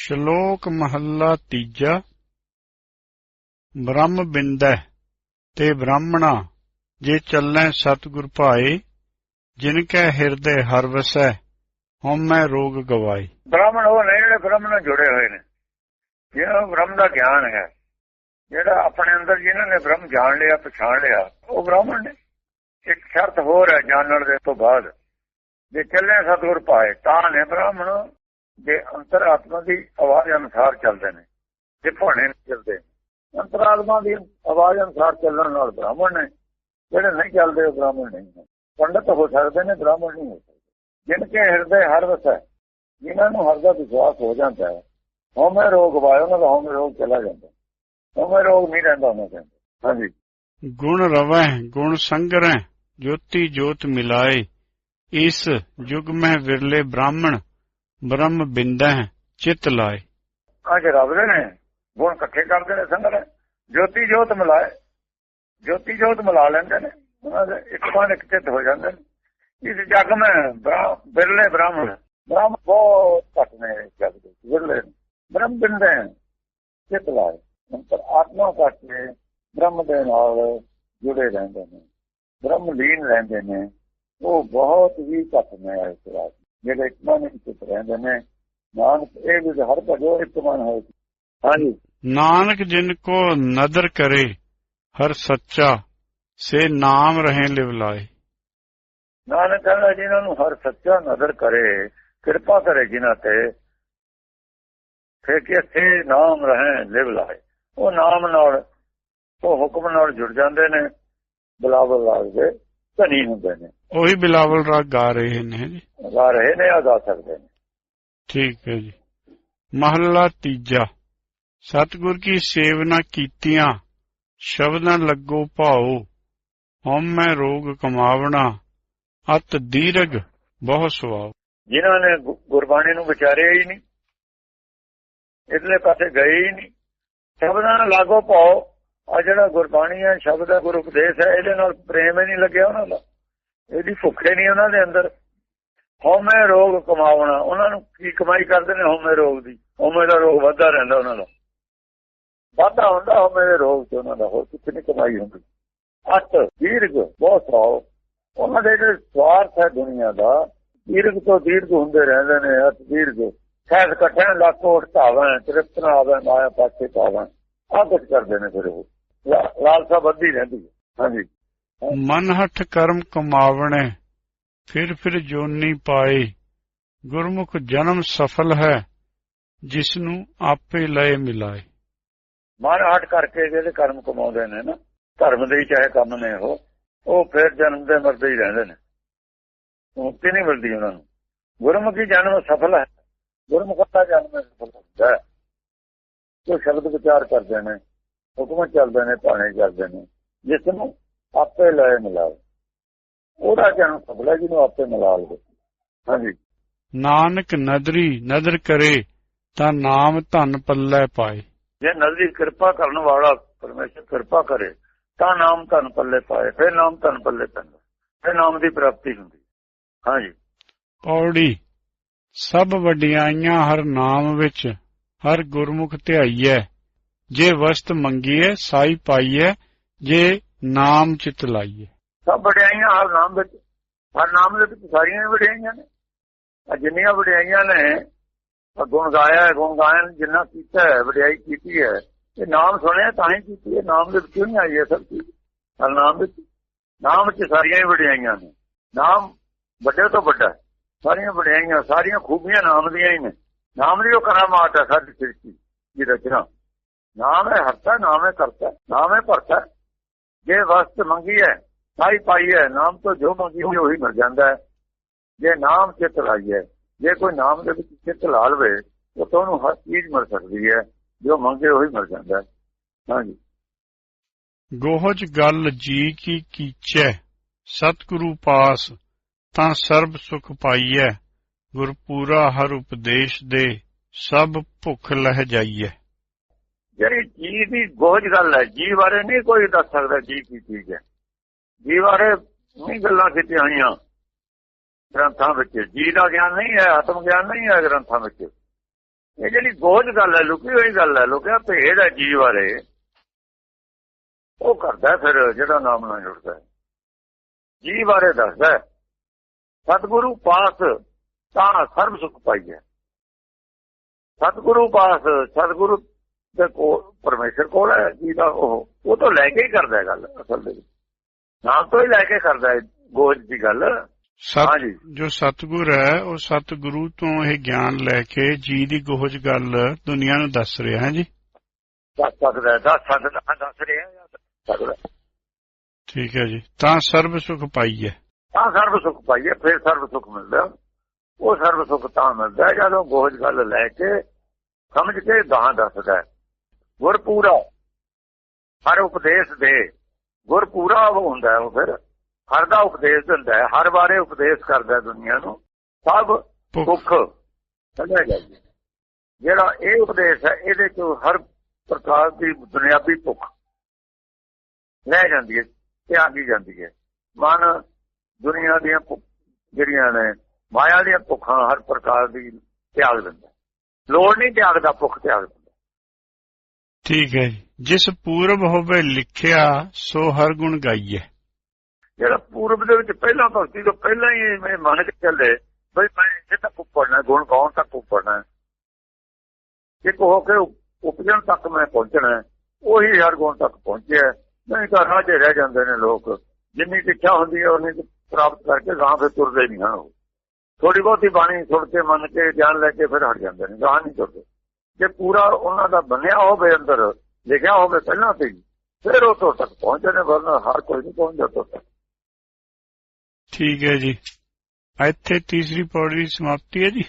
ਸ਼ਲੋਕ ਮਹੱਲਾ ਤੀਜਾ। ਬ੍ਰਹਮ ਬਿੰਦੈ ਤੇ ਬ੍ਰਾਹਮਣਾ, ਜੇ ਚੱਲੈ ਸਤਿਗੁਰ ਭਾਏ, ਜਿਨ ਕੈ ਹਿਰਦੇ ਹਰ ਵਸੈ ਹਉਮੈ ਰੋਗ ਗਵਾਏ। ਬ੍ਰਾਹਮਣ ਉਹ ਨੇ ਜਿਹੜੇ ਬ੍ਰਹਮ ਨਾਲ ਜੁੜੇ ਹੋਏ ਨੇ। ਜਿਹੜਾ ਬ੍ਰਹਮ ਦਾ ਗਿਆਨ ਹੈ, ਜਿਹੜਾ ਆਪਣੇ ਅੰਦਰ ਜਿਨ੍ਹਾਂ ਨੇ ਬ੍ਰਹਮ ਜਾਣ ਲਿਆ, ਪਛਾਣ ਲਿਆ, ਉਹ ਬ੍ਰਾਹਮਣ ਨੇ। ਇੱਕ ਸ਼ਰਤ ਹੋਰ ਹੈ ਜਾਣਨ ਦੇ ਤੋਂ ਬਾਅਦ, ਜੇ ਚੱਲੇ ਸਤਿਗੁਰ ਪਾਏ ਤਾਂ ਨੇ ਬ੍ਰਾਹਮਣ ਜੇ ਅੰਤਰਾਤਮਾ ਦੀ ਆਵਾਜ਼ ਅਨੁਸਾਰ ਚੱਲਦੇ ਨੇ, ਜੇ ਭਾਣੇ ਨਹੀਂ ਚੱਲਦੇ, ਅੰਤਰਾਤਮਾ ਦੀ ਆਵਾਜ਼ ਅਨੁਸਾਰ ਚੱਲਣ ਨਾਲ ਬ੍ਰਾਹਮਣ ਨੇ, ਜਿਹੜੇ ਨਹੀਂ ਚੱਲਦੇ ਉਹ ਬ੍ਰਾਹਮਣ ਨਹੀਂ ਨੇ। ਪੰਡਤ ਹੋ ਸਕਦੇ ਨੇ, ਬ੍ਰਾਹਮਣ ਨਹੀਂ ਹੋ ਸਕਦੇ। ਜਿਨ ਕੇ ਹਿਰਦੇ ਹਰ ਵਸੈ, ਜਿਨ੍ਹਾਂ ਨੂੰ ਹਰ ਦਾ ਵਿਸ਼ਵਾਸ ਹੋ ਜਾਂਦਾ ਹੈ, ਹਉਮੈ ਰੋਗ ਵਾਇਓ ਉਹਨਾਂ ਦਾ ਹਉਮੈ ਰੋਗ ਚਲਾ ਜਾਂਦਾ ਹਉਮੈ ਰੋਗ ਨਹੀਂ ਰਹਿੰਦਾ ਉਹਨਾਂ ਦੇ ਹਾਂਜੀ। ਗੁਣ ਰਵੈ, ਗੁਣ ਸੰਗਰੈ, ਜੋਤੀ ਜੋਤ ਮਿਲਾਏ, ਇਸ ਯੁਗ ਮੈਂ ਵਿਰਲੇ ਬ੍ਰਾਹਮਣ ਬ੍ਰਹਮ ਬਿੰਦੈ ਚਿਤ ਲਾਏ। ਅੱਜ ਰੱਬ ਦੇ ਨੇ ਗੁਣ ਇਕੱਠੇ ਕਰਦੇ ਨੇ ਸੰਗਤ ਜੋਤੀ ਜੋਤ ਮਿਲਾਏ। ਜੋਤੀ ਜੋਤ ਮਿਲਾ ਲੈਂਦੇ ਨੇ, ਉਹਨਾਂ ਦੇ ਇੱਕ ਮਨ ਇੱਕ ਚਿੱਤ ਹੋ ਜਾਂਦੇ ਨੇ। ਇਸ ਜਗ ਮੈਂ ਬਿਰਲੇ ਬ੍ਰਾਹਮਣ ਬ੍ਰਾਹਮਣ ਬਹੁਤ ਘੱਟ ਨੇ ਇਸ ਜਗ ਦੇ ਬਿਰਲੇ ਬ੍ਰਹਮ ਬਿੰਦੇ ਚਿੱਤ ਲਾਏ। ਪਰ ਆਤਮਾ ਕਰਕੇ ਬ੍ਰਹਮ ਦੇ ਨਾਲ ਜੁੜੇ ਰਹਿੰਦੇ ਨੇ। ਬ੍ਰਹਮ ਲੀਨ ਰਹਿੰਦੇ ਨੇ। ਉਹ ਬਹੁਤ ਹੀ ਘੱਟ ਨੇ ਇਸ ਰਾਤ ਜਿਹੜੇ ਇੱਕ ਮਨ ਚਿੱਤ ਰਹਿੰਦੇ ਨੇ ਨਾਨਕ ਇਹ ਵੀ ਹਰ ਭਜੋ ਇੱਕ ਮਨ ਹੋਏ। ਹਾਂਜੀ। ਨਾਨਕ ਜਿਨ ਕੋ ਨਦਰ ਕਰੇ ਹਰ ਸੱਚਾ ਸੇ ਨਾਮ ਰਹੇ ਲਿਵ ਲਾਏ। ਨਾਨਕ ਕਹਿੰਦਾ ਜਿਨ੍ਹਾਂ ਨੂੰ ਹਰ ਸੱਚਾ ਨਜ਼ਰ ਕਰੇ ਕਿਰਪਾ ਕਰੇ ਜਿਨ੍ਹਾਂ ਤੇ ਫਿਰ ਕਿ ਸੇ ਨਾਮ ਰਹੇ ਲਿਵ ਲਾਏ। ਉਹ ਨਾਮ ਨਾਲ ਉਹ ਹੁਕਮ ਨਾਲ ਜੁੜ ਜਾਂਦੇ ਨੇ ਬਲਾਵਲ ਲੱਗਦੇ ਧਨੀ ਹੁੰਦੇ ਨੇ। ਉਹੀ ਬਿਲਾਵਲ ਰਾਗ ਗਾ ਰਹੇ ਨੇ ਜੀ? ਗਾ ਰਹੇ ਨੇ ਅਗਾ ਸਕਦੇ ਨੇ। ਠੀਕ ਹੈ ਜੀ। ਮਹੱਲਾ ਤੀਜਾ। ਸਤਿਗੁਰ ਕੀ ਸੇਵਨਾ ਕੀਤੀਆਂ ਸ਼ਬਦਾਂ ਲੱਗੋ ਭਾਉ ਹਉਮੈ ਰੋਗ ਕਮਾਵਣਾ ਅਤ ਦੀਰਗ ਬਹੁ ਸੁਆਵ ਜਿਨ੍ਹਾਂ ਨੇ ਗੁ- ਗੁਰਬਾਣੀ ਨੂੰ ਵਿਚਾਰਿਆ ਹੀ ਨਹੀਂ ਇਧਰਲੇ ਪਾਸੇ ਗਏ ਹੀ ਨਹੀਂ। ਸ਼ਬਦਾਂ ਲਾਗੋ ਪਾਓ ਆ ਜਿਹੜਾ ਗੁਰਬਾਣੀ ਹੈ ਸ਼ਬਦ ਦਾ ਗੁਰੂ ਉਪਦੇਸ਼ ਹੈ ਇਹਦੇ ਨਾਲ ਪ੍ਰੇਮ ਹੀ ਨਹੀਂ ਲੱਗਿਆ ਉਹਨਾਂ ਦਾ। ਇਹਦੀ ਭੁੱਖੇ ਨਹੀਂ ਉਹਨਾਂ ਦੇ ਅੰਦਰ। ਹਉਮੈ ਰੋਗ ਕਮਾਉਣਾ, ਉਹਨਾਂ ਨੂੰ ਕੀ ਕਮਾਈ ਕਰਦੇ ਨੇ ਹਉਮੈ ਰੋਗ ਦੀ? ਹਉਮੈ ਦਾ ਰੋਗ ਵੱਧਦਾ ਰਹਿੰਦਾ ਉਹਨਾਂ ਦਾ। ਵਾਧਾ ਹੁੰਦਾ ਹਉਮੈ ਦੇ ਰੋਗ ਤੇ ਉਹਨਾਂ ਦਾ, ਹੋਰ ਕਿਤੇ ਨਹੀਂ ਕਮਾਈ ਹੁੰਦੀ। ਅਤ, ਦੀਰਘ, ਬਹੁਤ ਸੌ ਉਹਨਾਂ ਦੇ ਜਿਹੜੇ ਸਵਾਰਥ ਹੈ ਦੁਨੀਆ ਦਾ, ਦੀਰਘ ਤੋਂ ਦੀਰਘ ਹੁੰਦੇ ਰਹਿੰਦੇ ਨੇ, ਅਤ, ਦੀਰਘ। ਖੈਰ, ਇਕੱਠਿਆਂ ਲੱਖ ਓਟ ਤ੍ਰਿਪਤਨਾ ਤ੍ਰਿਪਤ ਆਵੇ, ਮਾਇਆ ਪਾਸੇ ਪਾਵਾਂ। ਆਹ ਕੁਝ ਕਰਦੇ ਨੇ ਫਿਰ ਉਹ। ਲਾਲਸਾ ਵੱਧਦੀ ਰਹਿੰਦੀ ਹੈ। ਹਾਂਜੀ। ਮਨ ਹਠ ਕਰਮ ਕਮਾਵਣੇ ਫਿਰ ਫਿਰ ਜੋਨੀ ਪਾਏ। ਗੁਰਮੁਖ ਜਨਮ ਸਫਲ ਹੈ ਜਿਸ ਨੂੰ ਆਪੇ ਲਏ ਮਿਲਾਏ। ਮਨ ਹਟ ਕਰਕੇ ਜਿਹੜੇ ਕਰਮ ਕਮਾਉਂਦੇ ਨੇ ਨਾ ਧਰਮ ਦੇ ਹੀ ਚਾਹੇ ਕੰਮ ਨੇ ਉਹ ਉਹ ਫਿਰ ਜਨਮ ਦੇ ਮਰਦੇ ਹੀ ਰਹਿੰਦੇ ਨੇ। ਮੁਕਤੀ ਨਹੀਂ ਮਿਲਦੀ ਉਹਨਾਂ ਨੂੰ। ਗੁਰਮੁਖੀ ਜਨਮ ਸਫਲ ਹੈ। ਗੁਰਮੁਖ ਦਾ ਜਨਮ ਸਫਲ ਹੁੰਦਾ ਹੈ। ਜੋ ਸ਼ਬਦ ਵਿਚਾਰ ਕਰਦੇ ਨੇ। ਹੁਕਮ ਚੱਲਦੇ ਨੇ ਭਾਣੇ ਚੱਲਦੇ ਨੇ ਜਿਸ ਨੂੰ ਆਪੇ ਲਏ ਮਿਲਾਓ। ਉਹਦਾ ਜਨਮ ਸਫਲ ਹੈ ਜਿਹਨੂੰ ਆਪੇ ਮਿਲਾ ਲਵੇ। ਹਾਂਜੀ। ਨਾਨਕ ਨਦਰੀ ਨਦਰ ਕਰੇ ਤਾਂ ਨਾਮ ਧਨ ਪੱਲੇ ਪਾਏ। ਜੇ ਨਜ਼ਰੀ ਕਿਰਪਾ ਕਰਨ ਵਾਲਾ ਪਰਮੇਸ਼ਰ ਕਿਰਪਾ ਕਰੇ ਤਾਂ ਨਾਮ ਧਨ ਪੱਲੇ ਪਾਏ ਫਿਰ ਨਾਮ ਧਨ ਪੱਲੇ ਪੈਂਦਾ ਫਿਰ ਨਾਮ ਦੀ ਪ੍ਰਾਪਤੀ ਹੁੰਦੀ। ਹਾਂਜੀ। ਪੌੜੀ ਸਭ ਵਡਿਆਈਆਂ ਹਰ ਨਾਮ ਵਿੱਚ ਹਰ ਗੁਰਮੁਖ ਧਿਆਈਐ। ਜੇ ਵਸਤ ਮੰਗੀਐ ਸਾਈ ਪਾਈਐ ਜੇ ਨਾਮ ਚਿਤ ਲਾਈਐ ਸਭ ਵਡਿਆਈਆਂ ਹਰ ਨਾਮ ਵਿੱਚ, ਹਰ ਨਾਮ ਦੇ ਵਿੱਚ ਸਾਰੀਆਂ ਵਡਿਆਈਆਂ ਨੇ। ਆ ਜਿੰਨੀਆਂ ਵਡਿਆਈਆਂ ਨੇ ਗੁਣ ਗਾਇਆ ਹੈ, ਗੁਣ ਗਾਇਨ ਜਿੰਨਾ ਕੀਤਾ ਹੈ, ਵਡਿਆਈ ਕੀਤੀ ਹੈ, ਇਹ ਨਾਮ ਸੁਣਿਆ ਤਾਂ ਹੀ ਕੀਤੀ ਹੈ, ਨਾਮ ਦੇ ਵਿੱਚੋਂ ਨਹੀਂ ਆਈ ਹੈ ਸਭ ਚੀਜ਼? ਹਰ ਨਾਮ ਵਿੱਚ ਨਾਮ ਵਿੱਚ ਸਾਰੀਆਂ ਹੀ ਵਡਿਆਈਆਂ ਨੇ। ਨਾਮ ਵੱਡੇ ਤੋਂ ਵੱਡਾ ਸਾਰੀਆਂ ਵਡਿਆਈਆਂ, ਸਾਰੀਆਂ ਖੂਬੀਆਂ ਨਾਮ ਦੀਆਂ ਹੀ ਨੇ। ਨਾਮ ਦੀ ਉਹ ਕਰਾਮਾਤ ਹੈ ਸਾਡੀ ਸ੍ਰਿਸ਼ਟੀ ਦੀ ਰਚਨਾ। ਨਾਮ ਹੈ ਹਰਤਾ ਨਾਮ ਹੈ ਕਰਤਾ ਨਾਮ ਹੈ ਭਰਤਾ ਜੇ ਵਸਤ ਮੰਗੀ ਹੈ ਸਾਈ ਪਾਈ ਹੈ ਨਾਮ ਤੋਂ ਜੋ ਮੰਗੀ ਹੋਈ, ਉਹੀ ਮਿਲ ਜਾਂਦਾ ਹੈ। ਜੇ ਨਾਮ ਚਿੱਤ ਲਾਈ ਜੇ ਕੋਈ ਨਾਮ ਦੇ ਵਿੱਚ ਚਿੱਤ ਲਾ ਲਵੇ, ਤਾਂ ਤੁਹਾਨੂੰ ਹਰ ਚੀਜ਼ ਮਿਲ ਸਕਦੀ ਹੈ। ਜੋ ਮੰਗੇ, ਉਹੀ ਮਿਲ ਜਾਂਦਾ ਹੈ। ਹਾਂਜੀ। ਗੋਹਜ ਗੱਲ ਜੀ ਕੀ ਕੀਚੈ, ਸਤਿਗੁਰੂ ਪਾਸ, ਤਾਂ ਸਰਬ ਸੁਖ ਪਾਈਐ। ਗੁਰਪੂਰਾ ਹਰ ਉਪਦੇਸ਼ ਦੇ, ਸਭ ਭੁੱਖ ਲਹਿ ਜਾਈਐ। ਜਿਹੜੀ ਜੀ ਦੀ ਗੋਝ ਗੱਲ ਹੈ ਜੀ ਬਾਰੇ ਨਹੀਂ ਕੋਈ ਦੱਸ ਸਕਦਾ ਜੀ ਕੀ ਚੀਜ਼ ਹੈ। ਜੀ ਬਾਰੇ ਨਹੀਂ ਗੱਲਾਂ ਕੀਤੀਆਂ ਹੋਈਆਂ ਗ੍ਰੰਥਾਂ ਵਿੱਚ। ਜੀ ਦਾ ਗਿਆਨ ਨਹੀਂ ਹੈ, ਆਤਮ ਗਿਆਨ ਨਹੀਂ ਹੈ ਗ੍ਰੰਥਾਂ ਵਿੱਚ। ਇਹ ਜਿਹੜੀ ਗੋਝ ਗੱਲ ਹੈ, ਲੁਕੀ ਹੋਈ ਗੱਲ ਹੈ, ਲੋਕਿਆ ਭੇਦ ਹੈ ਜੀ ਬਾਰੇ। ਉਹ ਕਰਦਾ ਫਿਰ ਜਿਹੜਾ ਨਾਮ ਨਾਲ ਜੁੜਦਾ। ਹੈ ਜੀਵ ਬਾਰੇ ਦੱਸਦਾ ਸਤਿਗੁਰੂ ਪਾਸ ਤਾਂ ਸਰਬ ਸੁਖ ਪਾਈਏ ਸਤਿਗੁਰੂ ਪਾਸ, ਸਤਿਗੁਰੂ ਦੇ ਕੋਲ ਪਰਮੇਸ਼ਰ ਕੋਲ ਹੈ ਜਿਹਦਾ ਉਹ ਉਹ ਤੋਂ ਲੈ ਕੇ ਹੀ ਕਰਦਾ ਹੈ ਗੱਲ ਅਸਲ ਦੇ ਵਿੱਚ। ਨਾਮ ਤੋਂ ਹੀ ਲੈ ਕੇ ਕਰਦਾ ਹੈ ਗੋਜ ਦੀ ਗੱਲ। ਸਤ ਹਾਂਜੀ। ਜੋ। ਸਤਗੁਰ ਹੈ ਉਹ ਸਤਗੁਰੂ ਤੋਂ ਇਹ ਗਿਆਨ ਲੈ ਕੇ ਜੀ ਦੀ ਗੋਹਜ ਗੱਲ ਦੁਨੀਆ ਨੂੰ ਦੱਸ ਰਿਹਾ ਹੈ ਜੀ? ਦੱਸ ਸਕਦਾ ਦੱਸ ਸਕਦਾ ਦੱਸ ਰਿਹਾ ਸਕਦਾ। ਠੀਕ ਹੈ ਜੀ। ਤਾਂ ਸਰਬ ਸੁਖ ਪਾਈਏ। ਤਾਂ ਸਰਬ ਸੁਖ ਪਾਈਏ ਫਿਰ ਸਰਬ ਸੁਖ ਮਿਲਦਾ। ਉਹ ਸਰਬ ਸੁਖ ਤਾਂ ਮਿਲਦਾ ਜਦੋਂ ਗੋਜ ਗੱਲ ਲੈ ਕੇ ਸਮਝ ਕੇ ਗਾਂ ਦੱਸਦਾ ਗੁਰ ਪੂਰਾ ਹਰ ਉਪਦੇਸ਼ ਦੇ। ਗੁਰ ਪੂਰਾ ਉਹ ਹੁੰਦਾ ਉਹ ਫਿਰ। ਹਰ ਦਾ ਉਪਦੇਸ਼ ਦਿੰਦਾ ਹੈ। ਹਰ ਬਾਰੇ ਉਪਦੇਸ਼ ਕਰਦਾ ਹੈ ਦੁਨੀਆ ਨੂੰ। ਸਭ ਭੁੱਖ। ਸਮਝਿਆ ਜਾਈਏ ਜਿਹੜਾ ਇਹ ਉਪਦੇਸ਼ ਹੈ ਇਹਦੇ ਚ ਹਰ ਪ੍ਰਕਾਰ ਦੀ ਦੁਨਿਆਵੀ ਭੁੱਖ ਲੈ ਜਾਂਦੀ ਹੈ ਤਿਆਗੀ ਜਾਂਦੀ ਹੈ। ਮਨ ਦੁਨੀਆ ਦੀਆਂ ਭੁੱਖ ਜਿਹੜੀਆਂ ਨੇ ਮਾਇਆ ਦੀਆਂ ਭੁੱਖਾਂ ਹਰ ਪ੍ਰਕਾਰ ਦੀ ਤਿਆਗ ਦਿੰਦਾ ਲੋੜ ਨਹੀਂ ਤਿਆਗਦਾ ਭੁੱਖ ਤਿਆਗ ਦਿੰਦਾ ਠੀਕ ਹੈ ਜਿਸ ਪੂਰਬ ਹੋਵੇ ਲਿਖਿਆ, ਸੋ ਹਰ ਗੁਣ ਗਾਈਏ ਜਿਹੜਾ ਪੂਰਬ ਦੇ ਵਿੱਚ ਪਹਿਲਾਂ ਭਗਤੀ ਤੋਂ ਪਹਿਲਾਂ ਹੀ ਮੈਂ ਮੰਨ ਕੇ ਚੱਲੇ, ਬਈ ਮੈਂ ਇੱਥੇ ਤੱਕ ਉੱਪਰਨਾ, ਗੁਣ ਕੌਣ ਤੱਕ ਉੱਪਰਨਾ। ਇੱਕ ਹੋ ਕੇ ਉਪਜਣ ਤੱਕ ਮੈਂ ਪਹੁੰਚਣਾ, ਉਹੀ ਹਰ ਗੁਣ ਤੱਕ ਪਹੁੰਚਿਆ। ਨਹੀਂ ਤਾਂ ਰਾਜੇ ਰਹਿ ਜਾਂਦੇ ਨੇ ਲੋਕ। ਜਿੰਨੀ ਇੱਛਾ ਹੁੰਦੀ ਹੈ, ਉਨੀ ਪ੍ਰਾਪਤ ਕਰਕੇ ਗਾਂ ਫਿਰ ਤੁਰਦੇ ਨਹੀਂ ਹਨ ਉਹ। ਥੋੜੀ ਬਹੁਤੀ ਬਾਣੀ ਸੁਣ ਕੇ, ਮੰਨ ਕੇ, ਗਿਆਨ ਲੈ ਕੇ ਫਿਰ ਹਟ ਜਾਂਦੇ ਨੇ ਗਾਂ ਨਹੀਂ ਤੁਰਦੇ। ਜੇ ਪੂਰਾ ਉਹਨਾਂ ਦਾ ਬੰਨਿਆ ਹੋਵੇ ਅੰਦਰ, ਲਿਖਿਆ ਹੋਵੇ ਪਹਿਲਾਂ ਤੇ ਫਿਰ ਉਹ ਤੋਂ ਤੱਕ ਪਹੁੰਚਦੇ ਨੇ ਵਰਨਾ ਹਰ ਕੋਈ ਨਹੀਂ ਪਹੁੰਚਦਾ ਤੋਂ ਤੱਕ। ਠੀਕ ਹੈ ਜੀ। ਇੱਥੇ ਤੀਸਰੀ ਪੌੜੀ ਦੀ ਸਮਾਪਤੀ ਹੈ ਜੀ।